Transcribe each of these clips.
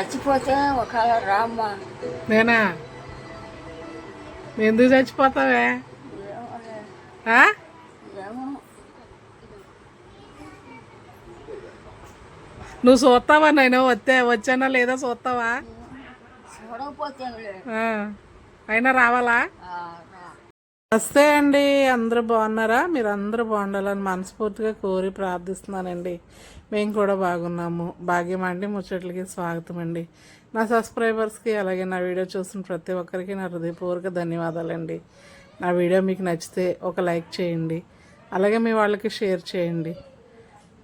చచ్చిపోతే రామ్మ. నేనా? ఎందుకు చచ్చిపోతావే? నువ్వు చూస్తావా నేను? వస్తే వచ్చానా లేదా చూస్తావా. అయినా రావాలా. నమస్తే అండి. అందరూ బాగున్నారా? మీరు అందరూ బాగుండాలని మనస్ఫూర్తిగా కోరి ప్రార్థిస్తున్నానండి. మేము కూడా బాగున్నాము. భాగ్యం అండి ముచ్చట్లకి స్వాగతం అండి. నా సబ్స్క్రైబర్స్కి అలాగే నా వీడియో చూసిన ప్రతి ఒక్కరికి నా హృదయపూర్వక ధన్యవాదాలండి. నా వీడియో మీకు నచ్చితే ఒక లైక్ చేయండి. అలాగే మీ వాళ్ళకి షేర్ చేయండి.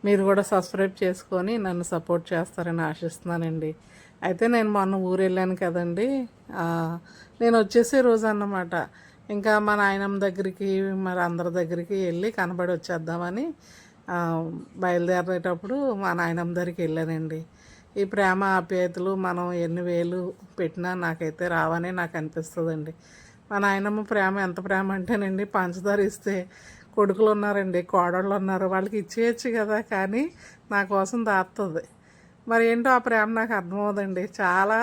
మీరు కూడా సబ్స్క్రైబ్ చేసుకొని నన్ను సపోర్ట్ చేస్తారని ఆశిస్తున్నానండి. అయితే నేను మొన్న ఊరు వెళ్ళాను కదండి నేను వచ్చేసే రోజు అన్నమాట. ఇంకా మా నాయనమ్మ దగ్గరికి మరి అందరి దగ్గరికి వెళ్ళి కనబడి వచ్చేద్దామని బయలుదేరేటప్పుడు మా నాయనమ్మ దగ్గరికి వెళ్ళానండి. ఈ ప్రేమ ఆప్యాయతలు మనం ఎన్ని వేలు పెట్టినా నాకైతే రావని నాకు అనిపిస్తుందండి. మా నాయనమ్మ ప్రేమ ఎంత ప్రేమ అంటేనండి పంచదార ఇస్తే కొడుకులు ఉన్నారండి కోడళ్ళు ఉన్నారు వాళ్ళకి ఇచ్చేయచ్చు కదా కానీ నా కోసం దాస్తుంది మరి ఏంటో ఆ ప్రేమ నాకు అర్థమవుదండి. చాలా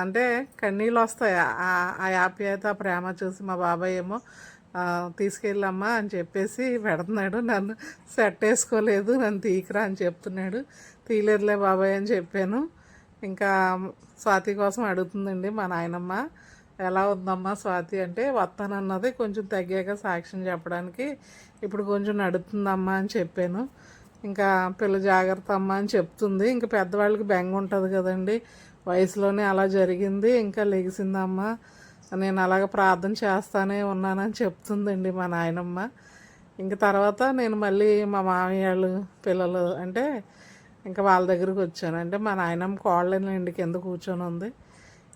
అంటే కన్నీళ్ళు వస్తాయి. ఆ- ఆప్యాయత ఆ ప్రేమ చూసి మా బాబాయ్ ఏమో తీసుకెళ్ళమ్మా అని చెప్పేసి పెడుతున్నాడు. నన్ను సెట్ వేసుకోలేదు నన్ను తీకరా అని చెప్తున్నాడు. తీయలేదులే బాబాయ్ అని చెప్పాను. ఇంకా స్వాతి కోసం అడుగుతుందండి మా నాయనమ్మ ఎలా ఉందమ్మా స్వాతి? అంటే వస్తానన్నది కొంచెం తగ్గాక సాక్ష్యం చెప్పడానికి ఇప్పుడు కొంచెం నడుతుందమ్మా అని చెప్పాను. ఇంకా పిల్ల జాగ్రత్త అమ్మా అని చెప్తుంది. ఇంకా పెద్దవాళ్ళకి బెంగ ఉంటుంది కదండి వయసులోనే అలా జరిగింది ఇంకా లెగిసిందమ్మా. నేను అలాగ ప్రార్థన చేస్తానే ఉన్నానని చెప్తుందండి మా నాయనమ్మ. ఇంక తర్వాత నేను మళ్ళీ మా మామయ్య పిల్లలు అంటే ఇంకా వాళ్ళ దగ్గరికి వచ్చాను. అంటే మా నాయనమ్మ కోళ్ళనండి కింద కూర్చొని ఉంది.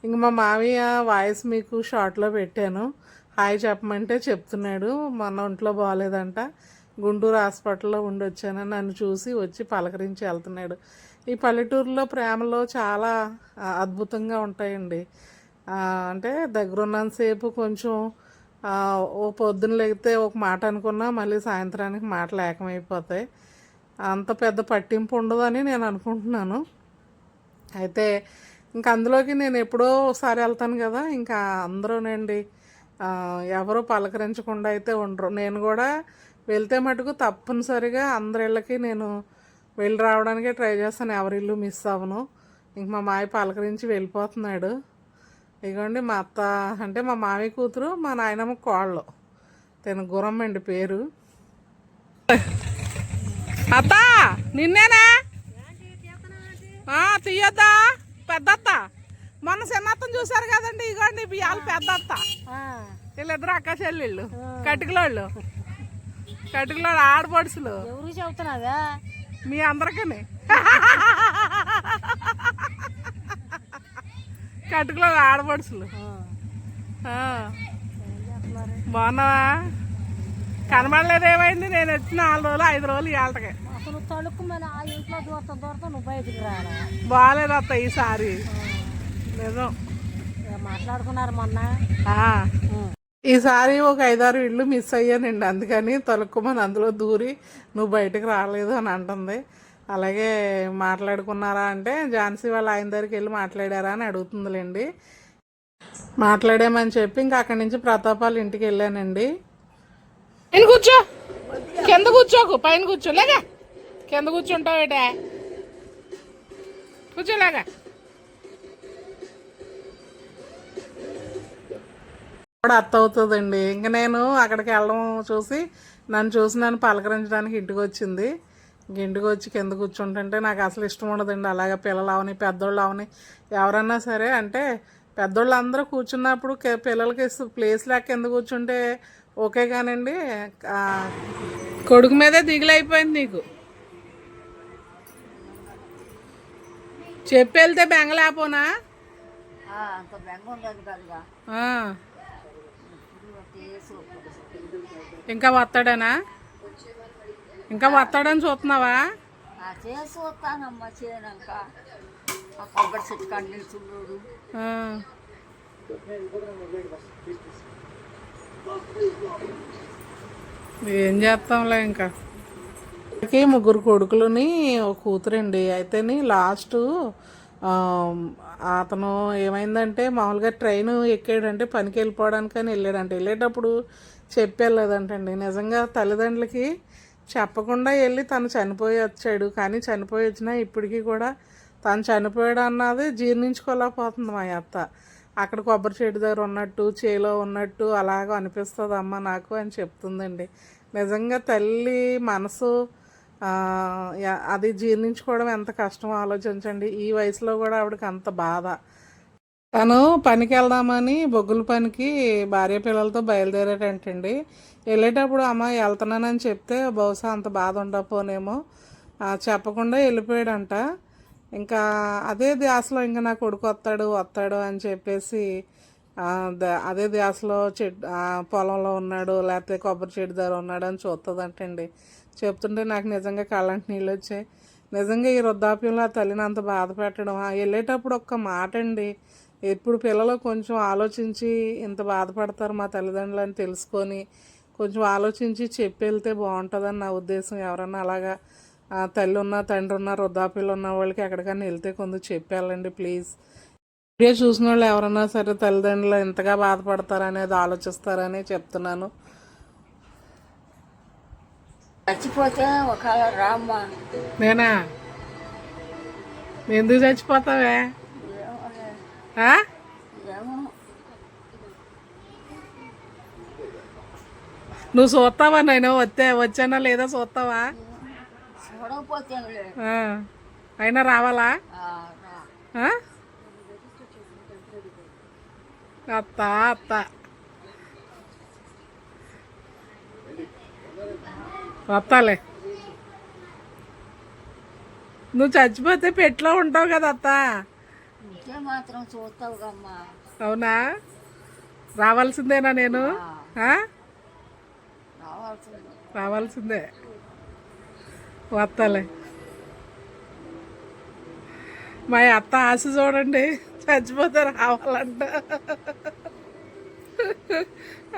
ఇంక మా మామయ్య వాయిస్ మీకు షార్ట్లో పెట్టాను. హాయ్ చెప్పమంటే చెప్తున్నాడు. మన ఒంట్లో బాగాలేదంట. గుంటూరు హాస్పిటల్లో ఉండి వచ్చానని నన్ను చూసి వచ్చి పలకరించి వెళ్తున్నాడు. ఈ పల్లెటూరులో ప్రేమలో చాలా అద్భుతంగా ఉంటాయండి. అంటే దగ్గరున్నంతసేపు కొంచెం ఓ పొద్దున లేగితే ఒక మాట అనుకున్నా మళ్ళీ సాయంత్రానికి మాటలు ఏకమైపోతాయి అంత పెద్ద పట్టింపు ఉండదని నేను అనుకుంటున్నాను. అయితే ఇంకా అందులోకి నేను ఎప్పుడో ఒకసారి వెళ్తాను కదా ఇంకా అందరూనండి ఎవరు పలకరించకుండా అయితే ఉండరు. నేను కూడా వెళ్తే మటుకు తప్పనిసరిగా అందరి ఇళ్ళకి నేను వెళ్ళి రావడానికే ట్రై చేస్తాను. ఎవరి ఇల్లు మిస్ అవ్వను. ఇంక మా మాయ పలకరించి వెళ్ళిపోతున్నాడు. ఇదిగోండి మా అత్త అంటే మా మామి కూతురు మా నాయనమ్మ కోళ్ళు. తన గురమ్మండి పేరు. అత్త నిన్నేనా? తీయొద్దా? పెద్దత్త. మొన్న చిన్నత్తను చూసారు కదండి ఇగోండి ఇవాళ పెద్దత్త. వీళ్ళిద్దరు అక్క చెల్లెళ్ళు కటికలోళ్ళు కటికలోళ్ళు ఆడపడుసులు ఎవరు చెబుతున్నావా మీ అందరికీ కటుకులో ఆడపడుచులు. బాగున్నావా? కనబడలేదు ఏమైంది? నేను వచ్చి నాలుగు రోజులు ఐదు రోజులు ఇవాళకి అసలు తలుపు మన ఆ ఇంట్లో దూరత దూరత నువ్వు బయటికి బాగాలేదు అత్త ఈసారి. నిజం. మాట్లాడుకున్నారు మొన్న. ఈసారి ఒక ఐదారు ఇళ్ళు మిస్ అయ్యానండి. అందుకని తొలక్కుమని అందులో దూరి నువ్వు బయటకు రాలేదు అని అంటుంది. అలాగే మాట్లాడుకున్నారా అంటే ఝాన్సీ వాళ్ళ ఆయన దగ్గరికి వెళ్ళి మాట్లాడారా అని అడుగుతుందిలేండి. మాట్లాడామని చెప్పి ఇంకా అక్కడి నుంచి ప్రతాపాల ఇంటికి వెళ్ళానండి. పైన కూర్చో. కింద కూర్చోకు పైన కూర్చో. లేగా కింద కూర్చుంటావేటే. కూర్చోలేగా కూడా అత్త అవుతుందండి. ఇంకా నేను అక్కడికి వెళ్ళడం చూసి నన్ను చూసి నన్ను పలకరించడానికి ఇంటికి వచ్చింది. ఇంటికి వచ్చి కింద కూర్చుంటుంటే నాకు అసలు ఇష్టం ఉండదండి. అలాగే పిల్లలు అవని పెద్దోళ్ళు అవని ఎవరన్నా సరే అంటే పెద్దోళ్ళు అందరూ కూర్చున్నప్పుడు పిల్లలకి ప్లేస్ లేక కింద కూర్చుంటే ఓకే కానండి. కొడుకు మీదే దిగులైపోయింది నీకు. చెప్పి వెళ్తే బెంగలేపోనా. ఇంకా వస్తాడనా? ఇంకా వస్తాడని చూస్తున్నావా? చేసి వస్తానమ్మా చేయనాక. ఆ కొబ్బరి చెట్టు కండి చూడు ఆ. ఏం చేస్తాంలే ఇంకా? వీళ్ళకి ముగ్గురు కొడుకులని ఒక కూతురండి. అయితేని లాస్ట్ ఆ, అతను ఏమైందంటే మామూలుగా ట్రైన్ ఎక్కాడంటే పనికి వెళ్ళిపోవడానికని వెళ్ళాడంట. వెళ్ళేటప్పుడు చెప్పి వెళ్ళలేదంటండి నిజంగా తల్లిదండ్రులకి చెప్పకుండా వెళ్ళి తను చనిపోయి వచ్చాడు. కానీ చనిపోయి వచ్చినా ఇప్పటికీ కూడా తను చనిపోయాడు అన్నది జీర్ణించుకోలేకపోతుంది మా అత్త. అక్కడ కొబ్బరి చెట్టు దగ్గర ఉన్నట్టు చేలో ఉన్నట్టు అలాగ అనిపిస్తుంది అమ్మ నాకు అని చెప్తుందండి. నిజంగా తల్లి మనసు అది జీర్ణించుకోవడం ఎంత కష్టమో ఆలోచించండి. ఈ వయసులో కూడా ఆవిడకి అంత బాధ. తను పనికి వెళ్దామని బొగ్గుల పనికి భార్య పిల్లలతో బయలుదేరాడంటండి. వెళ్ళేటప్పుడు అమ్మ వెళ్తున్నానని చెప్తే బహుశా అంత బాధ ఉండకపోనేమో. చెప్పకుండా వెళ్ళిపోయాడంట. ఇంకా అదే ధ్యాసలో ఇంకా నా కొడుకు వస్తాడు వస్తాడు అని చెప్పేసి అదే ధ్యాసలో చెట్ పొలంలో ఉన్నాడు లేకపోతే కొబ్బరి చెట్టు ధర ఉన్నాడు అని చూస్తుందంటండి చెప్తుంటే నాకు నిజంగా కళ్ళంటి నీళ్ళు వచ్చాయి. నిజంగా ఈ వృద్ధాప్యంలో ఆ తల్లిని అంత బాధ పెట్టడం వెళ్ళేటప్పుడు ఒక్క మాట అండి ఎప్పుడు పిల్లలు కొంచెం ఆలోచించి ఇంత బాధపడతారు మా తల్లిదండ్రులు అని తెలుసుకొని కొంచెం ఆలోచించి చెప్పి వెళ్తే బాగుంటుందని నా ఉద్దేశం. ఎవరన్నా అలాగా ఆ, తల్లి ఉన్న తండ్రి ఉన్న వృద్ధాప్యులు ఉన్న వాళ్ళకి ఎక్కడికైనా వెళ్తే కొంచెం చెప్పి వెళ్ళండి ప్లీజ్. వీడియో చూసిన వాళ్ళు ఎవరన్నా సరే తల్లిదండ్రులు ఎంతగా బాధపడతారనేది ఆలోచిస్తారని చెప్తున్నాను. చచ్చిపోతే ఒక రామ్మ. నేనా? ఎందుకు చచ్చిపోతావే? నువ్వు చూస్తావా నేను? వస్తే వచ్చానా లేదా చూస్తావా. అయినా రావాలా? అత్త అత్త. వస్తాలే నువ్వు చచ్చిపోతే పెట్లో ఉంటావు కదా అత్త. ఇంకే మాత్రం చూస్తావు కమ్మా అవునా? రావాల్సిందేనా నేను? రావాల్సింది. రావాల్సిందే. వస్తాలే మా అత్త ఆశ చూడండి చచ్చిపోతే రావాలంట.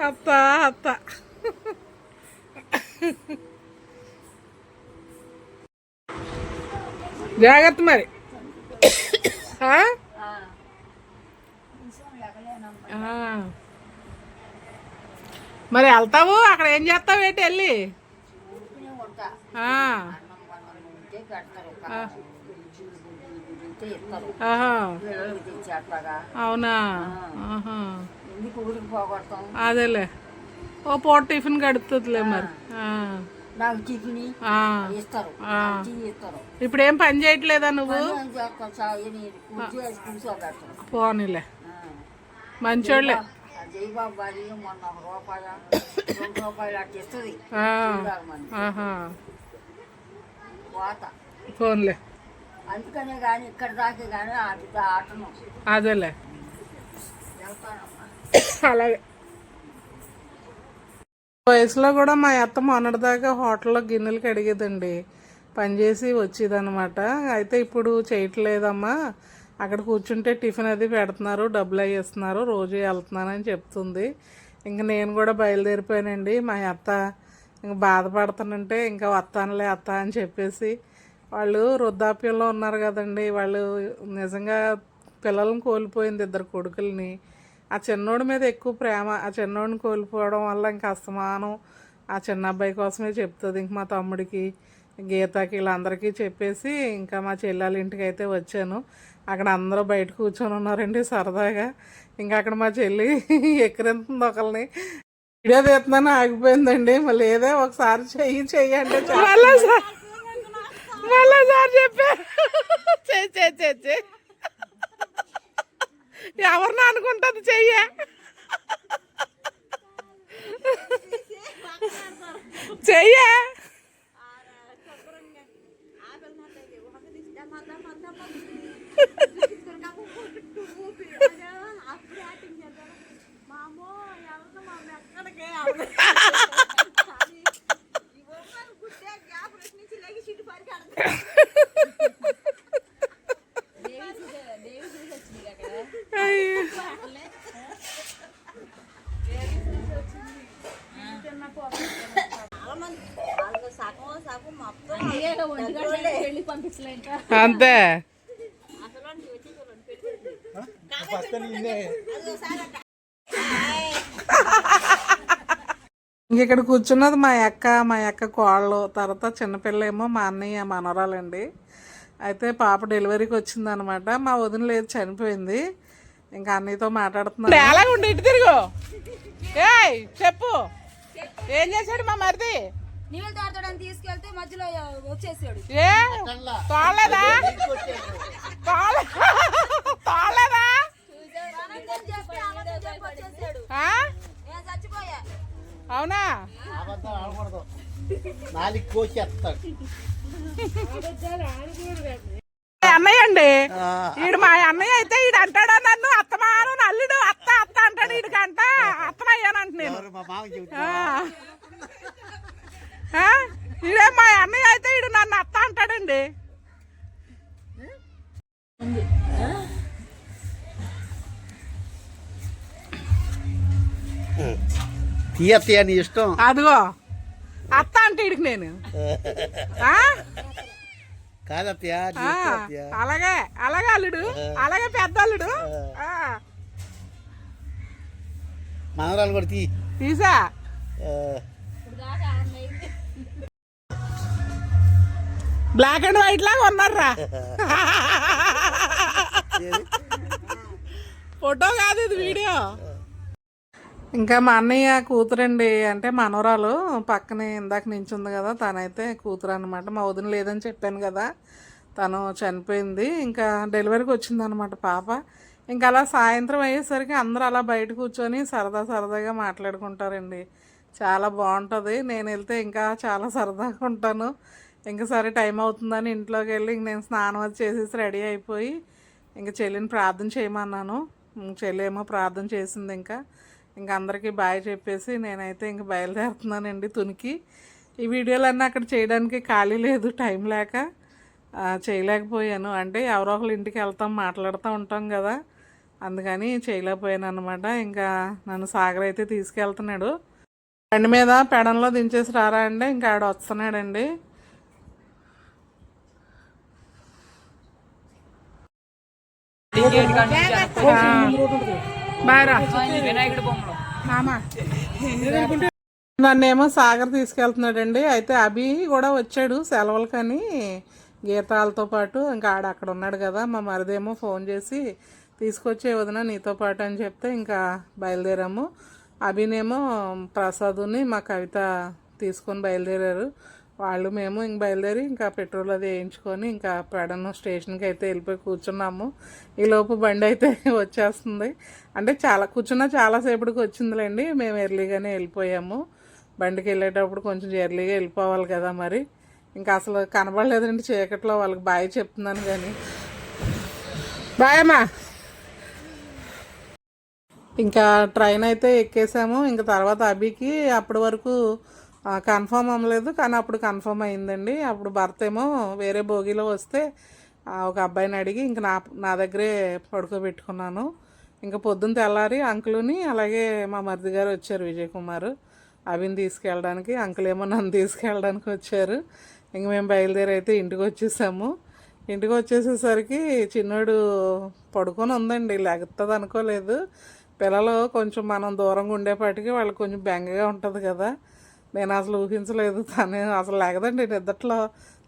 అత్త అత్త. జాగ్రత్త మరి. మరి వెళ్తావు? అక్కడ ఏం చేస్తావు ఏంటి వెళ్ళి? అవునా? అదేలే. ఓ పూట టిఫిన్ గడుపుతుందిలే మరి. నాకు టిఫిన్. ఇస్తారు. ఇస్తారు. ఇప్పుడు ఏం పని చేయట్లేదా నువ్వు? పోనీలే. మంచోళ్ళే. ఆ జయబాబు భార్య మొన్న ఒక రూపాయ రెండు రూపాయలు అట్లా ఇస్తుంది. పోన్లే. అందుకనే కానీ ఇక్కడ దాకా కానీ ఆట ఆటను అదేలే. అలాగే. వయసులో కూడా మా అత్త మొన్నటిదాకా హోటల్లో గిన్నెలు కడిగేదండి. పనిచేసి వచ్చేదన్నమాట. అయితే ఇప్పుడు చేయట్లేదమ్మా. అక్కడ కూర్చుంటే టిఫిన్ అది పెడుతున్నారు డబ్బులు అవి ఇస్తున్నారు రోజు వెళ్తున్నానని చెప్తుంది. ఇంక నేను కూడా బయలుదేరిపోయానండి. మా అత్త ఇంక బాధపడుతానంటే ఇంకా వస్తానులే అత్త అని చెప్పేసి వాళ్ళు వృద్ధాప్యంలో ఉన్నారు కదండి. వాళ్ళు నిజంగా పిల్లలను కోల్పోయింది ఇద్దరు కొడుకుల్ని. ఆ చిన్నోడి మీద ఎక్కువ ప్రేమ ఆ చిన్నోడిని కోల్పోవడం వల్ల ఇంకా అస్తమానం. ఆ చిన్న అబ్బాయి కోసమే చెప్తుంది ఇంక మా తమ్ముడికి గీతకి వీళ్ళందరికీ చెప్పేసి ఇంకా మా చెల్లెల ఇంటికి అయితే వచ్చాను. అక్కడ అందరూ బయట కూర్చొని ఉన్నారండి సరదాగా. ఇంకా అక్కడ మా చెల్లి ఎక్కరెంతుంది ఒకరిని వీడియో తీస్తున్నాను ఆగిపోయిందండి. మళ్ళీ ఏదో ఒకసారి చెయ్యి చెయ్యి అంటే చాలా. సార్ చెప్పే. చే చే చే ఎవరిని అనుకుంటుంది చెయ్య. చెయ్య. అంతే. ఇంక ఇక్కడ కూర్చున్నది? మా అక్క మా అక్క కోళ్ళు తర్వాత చిన్నపిల్ల ఏమో మా అన్నయ్య మనవరాలండి. అయితే పాప డెలివరీకి వచ్చిందనమాట. మా వదిన లేదు చనిపోయింది. ఇంకా అన్నయ్యతో మాట్లాడుతున్నాను. ఎలాగుండి? ఇటు తిరుగు. ఏయ్ చెప్పు. ఏం చేశాడు మా మరిది? నీళ్ళు తాడతాడని తీసుకెళ్తే మధ్యలో వచ్చేసాడు. ఏ? తోలేదా తోలే తోలేదా అవునా? అబద్ధం తీయ తీయ నీ ఇష్టం. అదిగో. అత్త అంటే ఈడికి నేను. ఆ? కాదత్తయ్య నీ ఆ, ఇష్టం అత్తయ్య. అలాగే అలాగే అల్లుడు అలాగే పెద్ద అల్లుడు. ఆ, మనవరాలు కూడా తీ. తీసా. ఆ, బ్లాక్ అండ్ వైట్ లాగా ఉన్నారా? ఫోటో కాదు ఇది వీడియో. ఇంకా మా అన్నయ్య కూతురండి అంటే మనవరాలు పక్కనే ఇందాక నించుంది కదా తనైతే కూతురు అనమాట మా వదిన లేదని చెప్పాను కదా తను చనిపోయింది. ఇంకా డెలివరీకి వచ్చిందనమాట పాప. ఇంకా అలా సాయంత్రం అయ్యేసరికి అందరూ అలా బయట కూర్చొని సరదా సరదాగా మాట్లాడుకుంటారండి. చాలా బాగుంటుంది. నేను వెళ్తే ఇంకా చాలా సరదాగా ఉంటాను. ఇంకా సరే టైం అవుతుందని ఇంట్లోకి వెళ్ళి ఇంక నేను స్నానం అది చేసేసి రెడీ అయిపోయి ఇంకా చెల్లిని ప్రార్థన చేయమన్నాను. చెల్లి ఏమో ప్రార్థన చేసింది ఇంకా. ఇంకా అందరికీ బాయ్ చెప్పేసి నేనైతే ఇంక బయలుదేరుతున్నానండి తునికి. ఈ వీడియోలన్నీ అక్కడ చేయడానికి ఖాళీ లేదు టైం లేక ఆ, చేయలేకపోయాను. అంటే ఎవరో ఒకరు ఇంటికి వెళ్తాం మాట్లాడుతూ ఉంటాం కదా. అందుకని చేయలేకపోయాను అనమాట ఇంకా నన్ను సాగర్ అయితే తీసుకెళ్తున్నాడు. బండి మీద పెడంలో దించేసి రారా అంటే ఇంకా ఆడ వస్తున్నాడండి. బాయ్రా వినాయకుడి బొమ్మలు. నన్నేమో సాగర్ తీసుకెళ్తున్నాడండి. అయితే అభి కూడా వచ్చాడు సెలవులకని గీతాలతో పాటు. ఇంకా ఆడ అక్కడ ఉన్నాడు కదా మా మరిదేమో ఫోన్ చేసి తీసుకొచ్చే వదిన నీతో పాటు అని చెప్తే ఇంకా బయలుదేరాము. అభినేమో ప్రసాదుని మా కవిత తీసుకొని బయలుదేరారు. వాళ్ళు మేము ఇంక బయలుదేరి ఇంకా పెట్రోల్ అది వేయించుకొని ఇంకా పెడను స్టేషన్కి అయితే వెళ్ళిపోయి కూర్చున్నాము. ఈ లోపు బండి అయితే వచ్చేస్తుంది. అంటే చాలా కూర్చున్నా చాలాసేపటికి వచ్చిందిలేండి. మేము ఎర్లీగానే వెళ్ళిపోయాము. బండికి వెళ్ళేటప్పుడు కొంచెం ఎర్లీగా వెళ్ళిపోవాలి కదా మరి. ఇంకా అసలు కనబడలేదండి చీకట్లో వాళ్ళకి బాయ్ చెప్తున్నాను కానీ. బాయమ్మా ఇంకా ట్రైన్ అయితే ఎక్కేసాము. ఇంకా తర్వాత అభికి అప్పటి వరకు కన్ఫర్మ్ అవ్వలేదు కానీ అప్పుడు కన్ఫర్మ్ అయిందండి. అప్పుడు భర్త ఏమో వేరే భోగిలో వస్తే ఒక అబ్బాయిని అడిగి ఇంక నా నా దగ్గరే పడుకోబెట్టుకున్నాను. ఇంకా పొద్దున్న తెల్లారి అంకులుని అలాగే మా మరిది గారు వచ్చారు విజయ్ కుమార్ అవిని తీసుకెళ్ళడానికి అంకుల్ ఏమో నన్ను తీసుకెళ్ళడానికి వచ్చారు. ఇంక మేము బయలుదేరి అయితే ఇంటికి వచ్చేసాము. ఇంటికి వచ్చేసేసరికి చిన్నోడు పడుకొని ఉందండి లెగుతుంది అనుకోలేదు. పిల్లలు కొంచెం మనం దూరంగా ఉండేపాటికి వాళ్ళకి కొంచెం బెంగగా ఉంటుంది కదా. నేను అసలు ఊహించలేదు. తను అసలు లేగదండి. నిద్దట్లో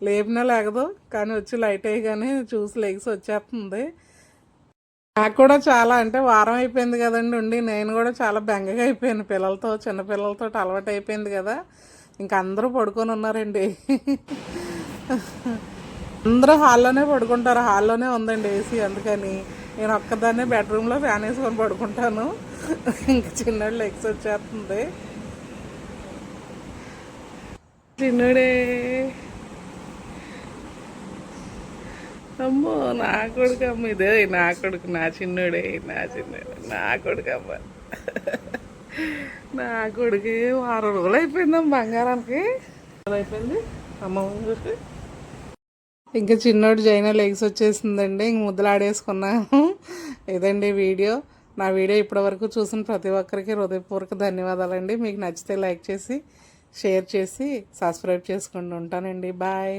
లేపినా లేగదు. కానీ వచ్చి లైట్ అయ్యగానే చూసి లెగిసి వచ్చేస్తుంది. నాకు కూడా చాలా అంటే వారం అయిపోయింది కదండి ఉండి. నేను కూడా చాలా బెంగగా అయిపోయాను. పిల్లలతో చిన్న పిల్లలతో అలవాటు అయిపోయింది కదా. ఇంకా అందరూ పడుకొని ఉన్నారండి. అందరూ హాల్లోనే పడుకుంటారు. హాల్లోనే ఉందండి ఏసీ అందుకని. నేను ఒక్కదాన్నే బెడ్రూమ్లో ఫ్యాన్ వేసుకొని పడుకుంటాను. ఇంక చిన్నోళ్ళు లెగ్స్ వచ్చేస్తుంది. చిన్నోడే అమ్మో నా కొడుకు అమ్మ ఇదే నా కొడుకు నా చిన్నోడే నా చిన్నోడే నా కొడుకు అమ్మ. నా కొడుకు వారం రోజులు అయిపోయిందమ్మ బంగారానికి. అయిపోయింది? అమ్మ ఇంకా చిన్నోడు జైనా లెగ్స్ వచ్చేసిందండి ఇంక ముద్దలాడేసుకున్నాము ఇదండి వీడియో. నా వీడియో ఇప్పటివరకు చూసిన ప్రతి ఒక్కరికి హృదయపూర్వక ధన్యవాదాలండి. మీకు నచ్చితే లైక్ చేసి షేర్ చేసి సబ్స్క్రైబ్ చేసుకుంటూ ఉంటానండి. బాయ్.